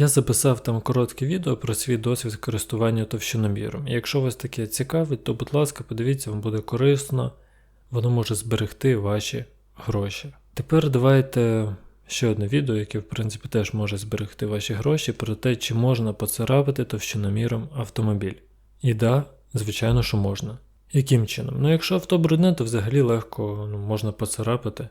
Я записав там коротке відео про свій досвід користування товщиноміром. І якщо вас таке цікавить, то будь ласка, подивіться, вам буде корисно, воно може зберегти ваші гроші. Тепер давайте ще одне відео, яке в принципі теж може зберегти ваші гроші, про те, чи можна поцарапати товщиноміром автомобіль. І да, звичайно, що можна. Яким чином? Ну, якщо авто брудне, то взагалі легко ну, можна поцарапати,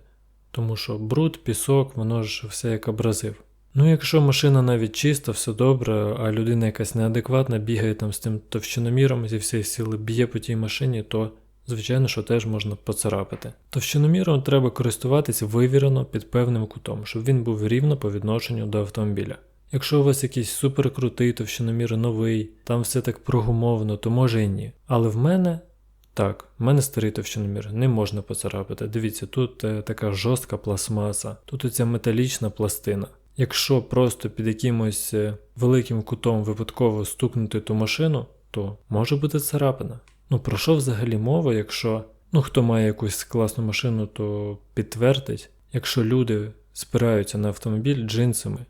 тому що бруд, пісок, воно ж все як абразив. Ну, якщо машина навіть чиста, все добре, а людина якась неадекватна бігає там з тим товщиноміром зі всієї сили б'є по тій машині, то звичайно, що теж можна поцарапати. Товщиноміром треба користуватися вивірено під певним кутом, щоб він був рівно по відношенню до автомобіля. Якщо у вас якийсь суперкрутий товщиномір новий, там все так прогумовано, то може і ні. Але в мене так, в мене старий товщиномір, не можна поцарапати. Дивіться, тут е, така жорстка пластмаса, тут оця металічна пластина. Якщо просто під якимось е, великим кутом випадково стукнути ту машину, то може бути царапина. Ну про що взагалі мова, якщо ну хто має якусь класну машину, то підтвердить, якщо люди спираються на автомобіль джинсами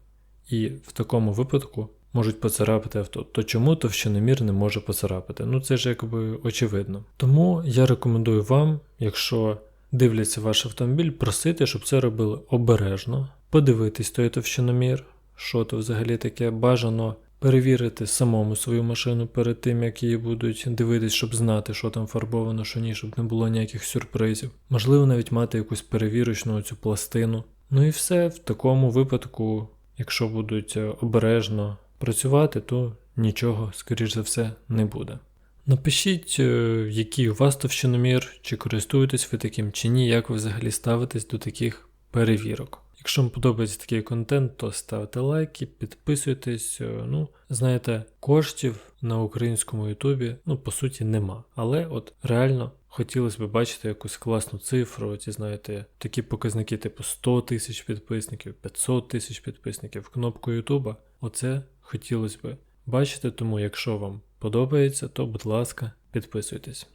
і в такому випадку можуть поцарапати авто, то чому товщиномір не може поцарапати? Ну це ж якби очевидно. Тому я рекомендую вам, якщо дивляться ваш автомобіль, просити, щоб це робили обережно, подивитись той товщиномір, що то взагалі таке бажано. Перевірити самому свою машину перед тим, як її будуть дивитись, щоб знати, що там фарбовано, що ні, щоб не було ніяких сюрпризів. Можливо, навіть мати якусь перевірочну цю пластину. Ну і все, в такому випадку, якщо будуть е, обережно працювати, то нічого, скоріш за все, не буде. Напишіть, е, який у вас товщиномір, чи користуєтесь ви таким, чи ні, як ви взагалі ставитесь до таких перевірок. Якщо вам подобається такий контент, то ставте лайки, підписуйтесь. е, Ну, знаєте, коштів на українському Ютубі, ну, по суті, нема. Але от реально хотілося б бачити якусь класну цифру, ці, знаєте, такі показники, типу 100 тисяч підписників, 500 тисяч підписників, кнопку Ютуба. Оце хотілося б бачити, тому якщо вам подобається, то будь ласка, підписуйтесь.